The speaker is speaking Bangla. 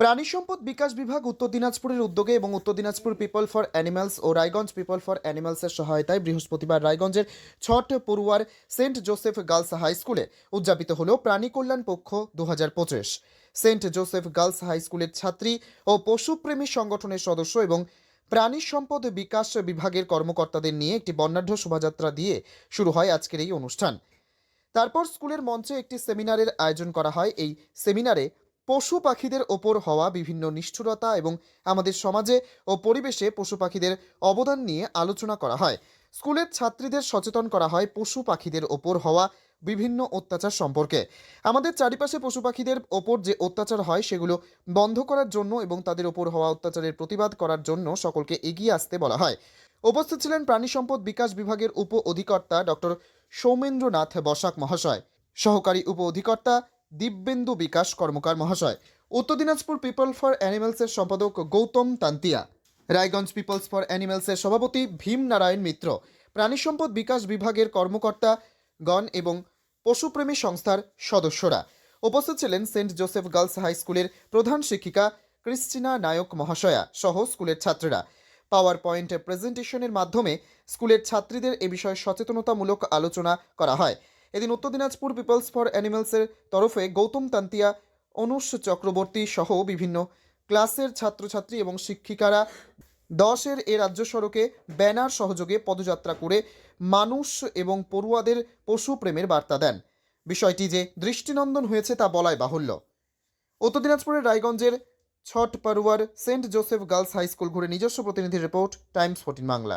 প্রাণী সম্পদ বিকাশ বিভাগ উত্তর দিনাজপুরের উদ্যোগে এবং Uttar Dinajpur people for animals O Raiganj people for অ্যানিমালসের সহায়তায় বৃহস্পতিবার রায়গঞ্জের ছট পড়ুয়ার সেন্ট জোসেফ গার্লস হাই স্কুলে উদযাপিত হল প্রাণী কল্যাণ পক্ষ দু হাজার পঁচিশ। সেন্ট জোসেফ গার্লস হাই স্কুলের ছাত্রী ও পশুপ্রেমী সংগঠনের সদস্য এবং প্রাণী সম্পদ বিকাশ বিভাগের কর্মকর্তাদের নিয়ে একটি বর্ণাঢ্য শোভাযাত্রা দিয়ে শুরু হয় আজকের এই অনুষ্ঠান। তারপর স্কুলের মঞ্চে একটি সেমিনারের আয়োজন করা হয়। এই সেমিনারে পশু পাখিদের ওপর হওয়া বিভিন্ন নিষ্ঠুরতা এবং আমাদের সমাজে ও পরিবেশে পশু পাখিদের অবদান নিয়ে আলোচনা করা হয়। স্কুলের ছাত্রীদের সচেতন করা হয় পশু পাখিদের ওপর হওয়া বিভিন্ন অত্যাচার সম্পর্কে। আমাদের চারিপাশে পশু পাখিদের ওপর যে অত্যাচার হয় সেগুলো বন্ধ করার জন্য এবং তাদের ওপর হওয়া অত্যাচারের প্রতিবাদ করার জন্য সকলকে এগিয়ে আসতে বলা হয়। উপস্থিত ছিলেন প্রাণী সম্পদ বিকাশ বিভাগের উপ অধিকর্তা ডক্টর সৌমেন্দ্রনাথ বসাক মহাশয়। সহকারী উপ অধিকর্তা দিব্যেন্দু বিকাশ কর্মকার মহাশয়। উত্তর দিনাজপুর পিপল ফর অ্যানিমেলসের সম্পাদক গৌতম তান্তিয়া। রায়গঞ্জ পিপলস ফর অ্যানিমেলসের সভাপতি ভীম নারায়ণ মিত্র। প্রাণী সম্পদ বিকাশ বিভাগের কর্মকর্তা গণ এবং পশুপ্রেমী সংস্থার সদস্যরা। উপস্থিত ছিলেন সেন্ট জোসেফ গার্লস হাই স্কুলের প্রধান শিক্ষিকা ক্রিস্টিনা নায়ক মহাশয়া সহ স্কুলের ছাত্রীরা। পাওয়ার পয়েন্ট প্রেজেন্টেশনের মাধ্যমে স্কুলের ছাত্রীদের এ বিষয়ে সচেতনতামূলক আলোচনা করা হয়। এদিন উত্তর দিনাজপুর পিপলস ফর অ্যানিমালসের তরফে গৌতম তান্তিয়া, অনুষ চক্রবর্তী সহ বিভিন্ন ক্লাসের ছাত্রছাত্রী এবং শিক্ষিকারা দশের এ রাজ্য সড়কে ব্যানার সহযোগে পদযাত্রা করে মানুষ এবং পড়ুয়াদের পশু প্রেমের বার্তা দেন। বিষয়টি যে দৃষ্টিনন্দন হয়েছে তা বলাই বাহুল্য। উত্তর দিনাজপুরের রায়গঞ্জের ছট পারুয়ার saint Joseph girls high school ঘুরে নিজস্ব প্রতিনিধি রিপোর্ট, টাইমস, ফোর্টিন বাংলা।